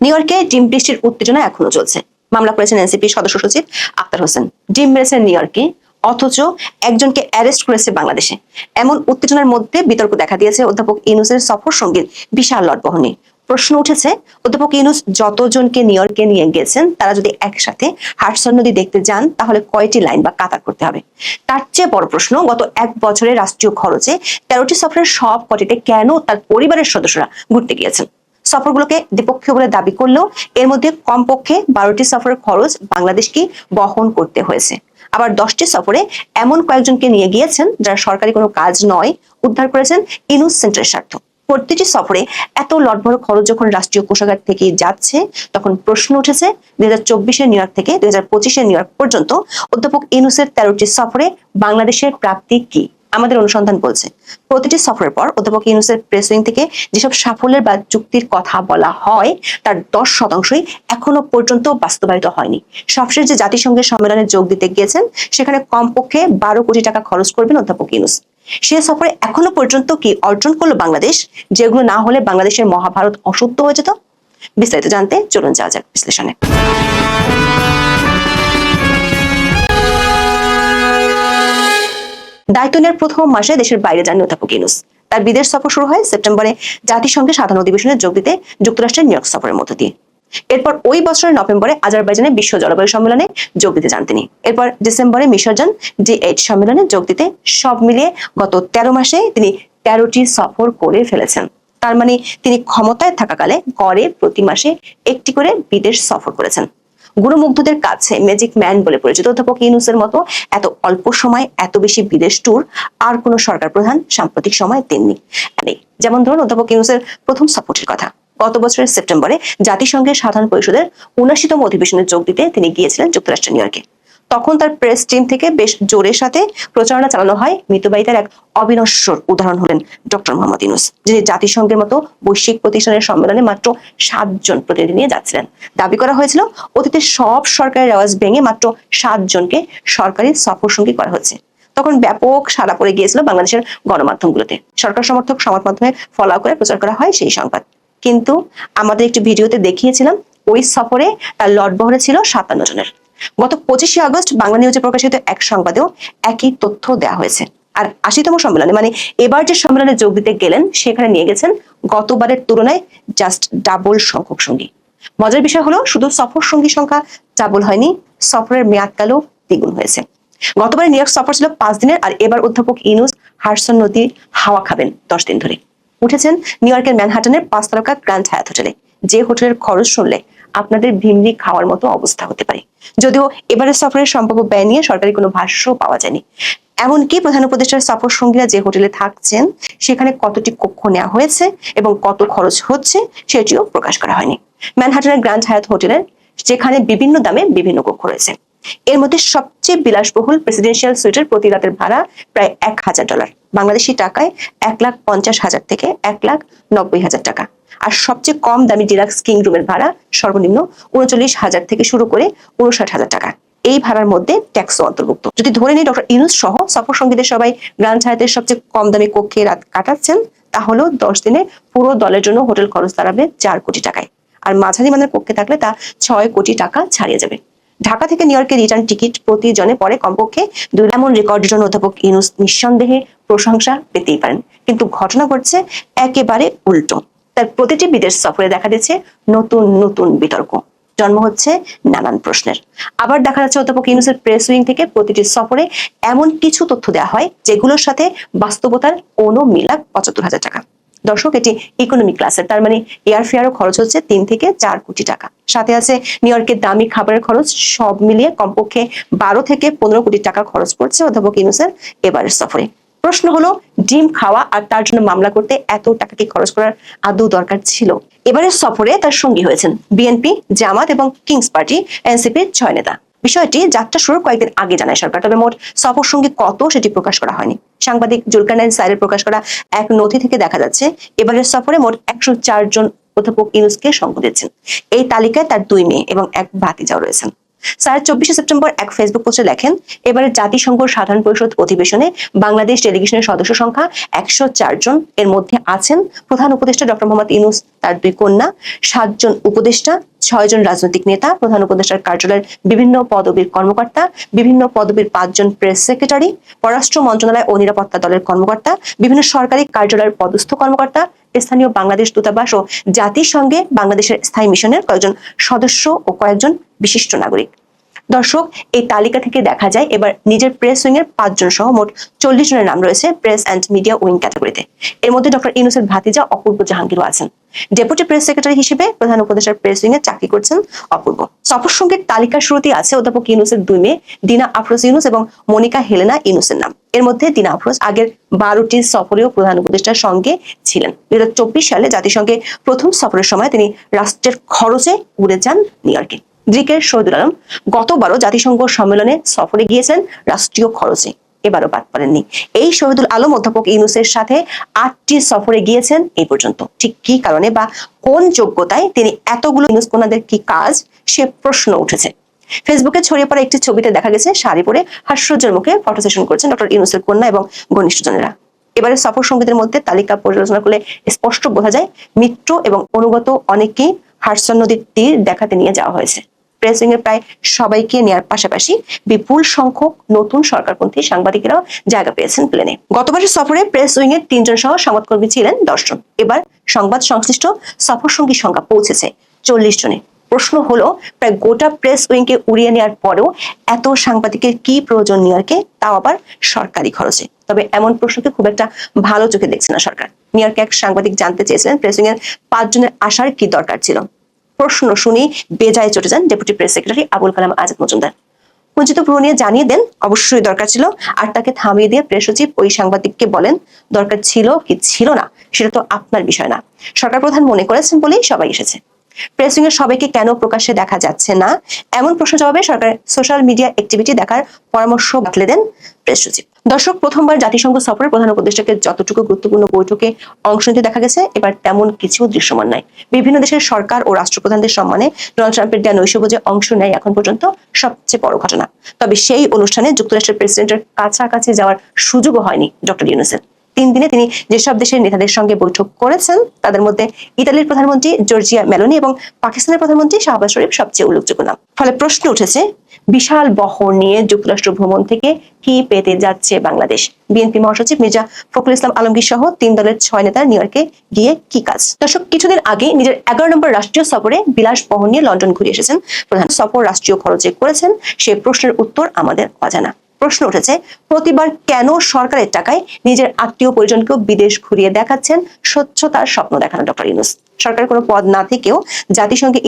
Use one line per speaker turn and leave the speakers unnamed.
New ইয়র্কে ডিম বৃষ্টির উত্তেজনা এখনও চলছে। মামলা করেছেন এনসিপি সদস্য সচিব আক্তার হোসেন। ডিম মেরেছেন নিউ ইয়র্কে অথচ একজনকে অ্যারেস্ট করেছে বাংলাদেশে। এমন উত্তেজনার মধ্যে বিতর্ক দেখা দিয়েছে অধ্যাপক ইনুসের সফর সঙ্গীর বিশাল লটবহনে। প্রশ্ন উঠেছে, অধ্যাপক ইনুস যতজনকে নিউ ইয়র্কে নিয়ে গেছেন তারা যদি একসাথে হাটসন নদী দেখতে যান, তাহলে কয়টি লাইন বা কাতার করতে হবে? তার চেয়ে বড় প্রশ্ন, গত এক বছরের রাষ্ট্রীয় খরচে তেরোটি সফরের সব কটিতে কেন তার পরিবারের সদস্যরা ঘুরতে গিয়েছেন? সফরগুলোকে দ্বিপক্ষীয় বলে দাবি করলেও এর মধ্যে কমপক্ষে বারোটি সফরের খরচ বাংলাদেশকে বহন করতে হয়েছে। আবার দশটি সফরে এমন কয়েকজনকে নিয়ে গিয়েছেন যারা সরকারি কোনো কাজ নয়, উদ্ধার করেছেন ইনুস সেন্টারের স্বার্থ। প্রতিটি সফরে এত লটবড় খরচ যখন রাষ্ট্রীয় কোষাগার থেকে যাচ্ছে, তখন প্রশ্ন উঠেছে দুই হাজার চব্বিশের নিউ ইয়র্ক থেকে দুই হাজার পঁচিশের নিউ ইয়র্ক পর্যন্ত অধ্যাপক ইনুসের তেরোটি সফরে বাংলাদেশের প্রাপ্তি কি? আমাদের অনুসন্ধান বলছে। প্রতিটি সফরের পর অধ্যাপক ইউনুসের প্রেস থেকে যেসব সাফল্যের বা চুক্তির কথা বলা হয়, তার দশ শতাংশই এখনও পর্যন্ত বাস্তবায়িত হয়নি। সবশেষ যে জাতিসংঘের সম্মেলনে যোগ দিতে গিয়েছেন, সেখানে কমপক্ষে বারো কোটি টাকা খরচ করবেন অধ্যাপক ইউনুস। সে সফরে এখনও পর্যন্ত কি অর্জন করল বাংলাদেশ, যেগুলো না হলে বাংলাদেশের মহাভারত অসত্য হয়ে যেত? বিস্তারিত জানতে চলুন যাওয়া যাক বিশ্লেষণে। নেওয়ার প্রথম মাসে দেশের বাইরে যান অধ্যাপক ইউনুস। তার বিদেশ সফর শুরু হয় সেপ্টেম্বরে জাতিসংঘের সাধারণ অধিবেশনে যোগ দিতে যুক্তরাষ্ট্রের নিউ ইয়র্ক সফরের মধ্য দিয়ে। এরপর ওই বছরের নভেম্বরে আজারবাইজানে বিশ্ব জলবায়ু সম্মেলনে যোগ দিতে যান তিনি। এরপর ডিসেম্বরে মিশর যান জি এইট সম্মেলনে যোগ দিতে সব মিলিয়ে গত তেরো মাসে তিনি তেরোটি সফর করে ফেলেছেন। তার মানে তিনি ক্ষমতায় থাকাকালে গড়ে প্রতি মাসে একটি করে বিদেশ সফর করেছেন। গুণমুগ্ধদের কাছে ম্যাজিক ম্যান বলে পরিচিত অধ্যাপক ইউনুসের মতো এত অল্প সময় এত বেশি বিদেশ ট্যুর আর কোন সরকার প্রধান সাম্প্রতিক সময় দেননি। যেমন ধরুন অধ্যাপক ইউনুসের প্রথম সাপোর্টের কথা। গত বছরের সেপ্টেম্বরে জাতিসংঘের সাধারণ পরিষদের উনাশিতম অধিবেশনে যোগ দিতে তিনি গিয়েছিলেন যুক্তরাষ্ট্র নিউ ইয়র্কে। তখন তার প্রেস টিম থেকে বেশ জোরের সাথে প্রচারণা চালানো হয়। মিতুবাই মৃতবাহিতার এক অবিনশ্বর উদাহরণ হলেন ডক্টর মোহাম্মদ ইউনুস, যিনি জাতিসংঘের মতো বৈশ্বিক প্রতিষ্ঠানের সম্মেলনে মাত্র সাতজন প্রতিনিধি নিয়ে যাচ্ছিলেন। দাবি করা হয়েছিল, অতীতে সব সরকারি রেওয়াজ ভেঙে মাত্র সাতজনকে সরকারি সফর সঙ্গী করা হচ্ছে। তখন ব্যাপক সাড়া পড়ে গিয়েছিল বাংলাদেশের গণমাধ্যমগুলোতে। সরকার সমর্থক সংবাদ মাধ্যমে ফলাও করে প্রচার করা হয় সেই সংবাদ। কিন্তু আমাদের একটি ভিডিওতে দেখিয়েছিলাম, ওই সফরে তার লটবহরে ছিল সাতান্ন জনের। গত পঁচিশে আগস্ট বাংলা নিউজে প্রকাশিত এক সংবাদেও একই তথ্য দেওয়া হয়েছে। আর আশিতম সম্মেলনে মানে এবার যে সম্মেলনে যোগ দিতে গেলেন, সেখানে নিয়ে গেছেন গতবারের তুলনায় জাস্ট ডাবল সংখ্যক সঙ্গী। মজার বিষয় হলো, শুধু সফর সঙ্গী সংখ্যা ডাবল হয়নি, সফরের মেয়াদকালও দ্বিগুণ হয়েছে। গতবারে নিউ ইয়র্ক সফর ছিল পাঁচ দিনের, আর এবার অধ্যাপক ইনুস হারসন নদী হাওয়া খাবেন দশ দিন ধরে। উঠেছেন নিউ ইয়র্কের ম্যানহাটনের পাঁচ তারকা গ্র্যান্ড হায়াত হোটেলে। যে হোটেলের খরচ শুনলে আপনাদের ভিমরি খাওয়ার মতো অবস্থা হতে পারে। যদিও এবারের সফরের সম্ভাব্য ব্যয় নিয়ে সরকারি কোনো ভাষ্য পাওয়া যায়নি। এমনকি প্রধান উপদেষ্টার সফর সঙ্গীরা যে হোটেলে থাকছেন, সেখানে কতটি কক্ষ নেওয়া হয়েছে এবং কত খরচ হচ্ছে সেটিও প্রকাশ করা হয়নি। ম্যানহাটনের গ্র্যান্ড হায়াত হোটেলের যেখানে বিভিন্ন দামে বিভিন্ন কক্ষ রয়েছে। এর মধ্যে সবচেয়ে বিলাসবহুল প্রেসিডেন্সিয়াল সুইটের প্রতি রাতের ভাড়া প্রায় এক হাজার ডলার বাংলাদেশি টাকায় এক লাখ পঞ্চাশ হাজার থেকে এক লাখ নব্বই হাজার টাকা। আর সবচেয়ে কম দামি ডিলাক্স কিং রুমের ভাড়া সর্বনিম্ন উনচল্লিশ হাজার থেকে শুরু করে উনষাট হাজার টাকা। এই ভাড়ার মধ্যে ট্যাক্সও অন্তর্ভুক্ত। যদি ধরে নিই ডক্টর ইনুস সহ সফর সঙ্গীদের সবাই গ্রান্ড হায়াতের সবচেয়ে কম দামি কক্ষে রাত কাটাচ্ছেন, তাহলেও দশ দিনে পুরো দলের জন্য হোটেল খরচ দাঁড়াবে চার কোটি টাকায়। আর মাঝারি মানের কক্ষে থাকলে তা ছয় কোটি টাকা ছাড়িয়ে যাবে। ঢাকা থেকে নিউ ইয়র্কে রিটার্ন টিকিট প্রতি জনে পরে কমপক্ষে দুই এমন রেকর্ডের জন্য অধ্যাপক ইনুস নিঃসন্দেহে প্রশংসা পেতেই পারেন। কিন্তু ঘটনা ঘটছে একেবারে উল্টো। তার প্রতিটি বিদেশ সফরে দেখা দিচ্ছে নতুন নতুন বিতর্ক। জন্ম হচ্ছে নানান প্রশ্নের। আবার দেখা যাচ্ছে অধ্যাপক ইউনুসের প্রেস উইং থেকে প্রতিটি সফরে এমন কিছু তথ্য দেওয়া হয় যেগুলোর সাথে বাস্তবতার কোনো মিলাক পঁচাত্তর হাজার টাকা। দর্শক, এটি ইকোনমি ক্লাসের তার মানে এয়ার ফেয়ারও খরচ হচ্ছে তিন থেকে চার কোটি টাকা। সাথে আছে নিউ ইয়র্কের দামি খাবারের খরচ, সব মিলিয়ে কমপক্ষে বারো থেকে পনেরো কোটি টাকা খরচ পড়ছে অধ্যাপক ইউনুসের এবারের সফরে। প্রশ্ন হলো, ডিম খাওয়া আর তার জন্য মামলা করতে এত টাকা কি খরচ করার আদৌ দরকার ছিল? এবারের সফরে তার সঙ্গী হয়েছেন বিএনপি জামাত এবং কিংস পার্টি এনসিপির ছয় নেতা। বিষয়টি যাত্রা শুরু কয়েকদিন আগে জানায় সরকার, তবে মোট সফর সঙ্গী কত সেটি প্রকাশ করা হয়নি। সাংবাদিক জুলকানাইন সাইরের প্রকাশ করা এক নথি থেকে দেখা যাচ্ছে, এবারের সফরে মোট একশো জন অধ্যাপক ইউনুসকে সঙ্গ দিচ্ছেন এই তালিকায় তার দুই মেয়ে এবং এক ভাতিজাও রয়েছেন। স্যার, চব্বিশে সেপ্টেম্বর এক ফেসবুক পোস্টে লেখেন এবারে জাতিসংঘ সাধারণ পরিষদ অধিবেশনে বাংলাদেশ ডেলিগেশনের সদস্য সংখ্যা একশো জন। এর মধ্যে আছেন প্রধান উপদেষ্টা ডক্টর মোহাম্মদ ইনুস তার দুই কন্যা সাতজন উপদেষ্টা ছয়জন রাজনৈতিক নেতা, প্রধান উপদেষ্টার কার্যালয়ের বিভিন্ন পদবীর কর্মকর্তা, বিভিন্ন পদবীর পাঁচজন প্রেস সেক্রেটারি পররাষ্ট্র মন্ত্রণালয় ও নিরাপত্তা দলের কর্মকর্তা, বিভিন্ন সরকারি কার্যালয়ের পদস্থ কর্মকর্তা স্থানীয় বাংলাদেশ দূতাবাস ও জাতিসংঘে বাংলাদেশের স্থায়ী মিশনের কয়েকজন সদস্য ও কয়েকজন বিশিষ্ট নাগরিক। দর্শক, এই তালিকা থেকে দেখা যায় এবার নিজের প্রেস উইং এর পাঁচজন সহ মোট চল্লিশ জনের নাম রয়েছে প্রেস অ্যান্ড মিডিয়া উইং ক্যাটাগরিতে এর মধ্যে ডক্টর ইনুসের ভাতিজা অপূর্ব জাহাঙ্গীরও আছেন। ডেপুটি প্রেস সেক্রেটারি হিসেবে প্রধান উপদেষ্টার প্রেস উইং এ চাকরি করছেন অপূর্ব। সফর সঙ্গীর তালিকার শুরুতেই আছে অধ্যাপক ইউনুসের দুই মেয়ে, দিনা আফরোজ ইউনুস এবং মনিকা হেলেনা ইউনুসের নাম। এর মধ্যে দিনা আফরোজ আগের বারোটি সফরেও প্রধান উপদেষ্টার সঙ্গে ছিলেন। দুই হাজার চব্বিশ সালে জাতিসংঘে প্রথম সফরের সময় তিনি রাষ্ট্রের খরচে উড়ে যান নিউ ইয়র্কে। দ্রিকের শহীদুল আলম গতবারও জাতিসংঘ সম্মেলনে সফরে গিয়েছেন রাষ্ট্রীয় খরচে। এবারও বাদ পারেননি এই শহীদুল আলম অধ্যাপক ইউনুসের সাথে আটটি সফরে গিয়েছেন এই পর্যন্ত। ঠিক কি কারণে বা কোন যোগ্যতায় তিনি এতগুলো ইউনুস কোনাদের কি কাজ? সে প্রশ্ন উঠেছে। ফেসবুকে ছড়িয়ে পড়া একটি ছবিতে দেখা গেছে, শাড়ি পরে হাস্যজ্জ্বল মুখে ফটো সেশন করছেন ডক্টর ইউনুসের কন্যা এবং ঘনিষ্ঠজনেরা। এবারে সফর সঙ্গীদের মধ্যে তালিকা পর্যালোচনা করলে স্পষ্ট বোঝা যায়, মিত্র এবং অনুগত অনেকেই হারসন নদীর তীর দেখাতে নিয়ে যাওয়া হয়েছে। প্রেস এর প্রায় সবাইকে নেওয়ার পাশাপাশি বিপুল সংখ্যক নতুন সরকারপন্থী সাংবাদিকেরাও জায়গা পেয়েছেন প্লেনে। গতবারের সফরে প্রেস উইং এর তিনজন সহ সংবাদকর্মী ছিলেন দশজন এবার সংবাদ সংশ্লিষ্ট সফর সঙ্গী সংখ্যা পৌঁছেছে চল্লিশ জনে। প্রশ্ন হলো, প্রায় গোটা প্রেস উইংকে উড়িয়ে নেওয়ার পরেও এত সাংবাদিকের কি প্রয়োজন নিউ ইয়র্কে তাও আবার সরকারি খরচে। তবে এমন প্রশ্নকে খুব একটা ভালো চোখে দেখছে না সরকার। নিউ ইয়র্কে এক সাংবাদিক জানতে চেয়েছিলেন প্রেস উইং এর পাঁচজনের আসার কি দরকার ছিল? প্রশ্ন শুনি বেজায় চটে যান deputy press secretary Abul Kalam Azad Majumder. পুরো নিয়ে জানিয়ে দেন, অবশ্যই দরকার ছিল, আর তাকে থামিয়ে দিয়ে প্রেস সচিব ওই সাংবাদিককে বলেন, দরকার ছিল কি ছিল না, সেটা তো আপনার বিষয় না। সরকার প্রধান মনে করেছেন বলেই সবাই এসেছে। প্রেসিং এর সবাইকে কেন প্রকাশ্যে দেখা যাচ্ছে না? এমন প্রশ্ন জবাবে সরকার সোশ্যাল মিডিয়া অ্যাক্টিভিটি দেখার পরামর্শ বাতলে দেন প্রেস সচিব। দর্শক, প্রথমবার জাতিসংঘ সফরের প্রধান উপদেষ্টাকে যতটুকু গুরুত্বপূর্ণ বৈঠকে অংশ নিতে দেখা গেছে, এবার তেমন কিছু দৃশ্যমান নাই। বিভিন্ন দেশের সরকার ও রাষ্ট্রপ্রধানদের সম্মানে ডোনাল্ড ট্রাম্পের দেয়া নৈশভোজে অংশ নেয় এখন পর্যন্ত সবচেয়ে বড় ঘটনা। তবে সেই অনুষ্ঠানে যুক্তরাষ্ট্রের প্রেসিডেন্টের কাছাকাছি যাওয়ার সুযোগও হয়নি ডক্টর ইউনুসের। তিন দিনে তিনি যেসব দেশের নেতাদের সঙ্গে বৈঠক করেছেন, তাদের মধ্যে ইতালির প্রধানমন্ত্রী জর্জিয়া মেলোনি এবং পাকিস্তানের প্রধানমন্ত্রী শাহবাজ শরীফ সবচেয়ে উল্লেখযোগ্য নাম। ফলে প্রশ্ন উঠেছে, বিশাল বহর নিয়ে যুক্তরাষ্ট্র ভ্রমণ থেকে কি পেতে যাচ্ছে বাংলাদেশ? বিএনপি মহাসচিব মির্জা ফখরুল ইসলাম আলমগীর সহ তিন দলের ছয় নেতার নিউ ইয়র্কে গিয়ে কি কাজ? দর্শক, কিছুদিন আগে নিজের এগারো নম্বর রাষ্ট্রীয় সফরে বিলাস বহন নিয়ে লন্ডন ঘুরে এসেছেন প্রধান। সফর রাষ্ট্রীয় খরচে করেছেন সেই প্রশ্নের উত্তর আমাদের অজানা। প্রশ্ন উঠেছে, প্রতিবার কেন সরকারের টাকায় নিজের আত্মীয় পরিজনকেও বিদেশ ঘুরিয়ে দেখাচ্ছেন? স্বচ্ছতার স্বপ্ন দেখানো ডক্টর ইউনুস। সরকারের কোনো পদ না থেকেও জাতিসংঘে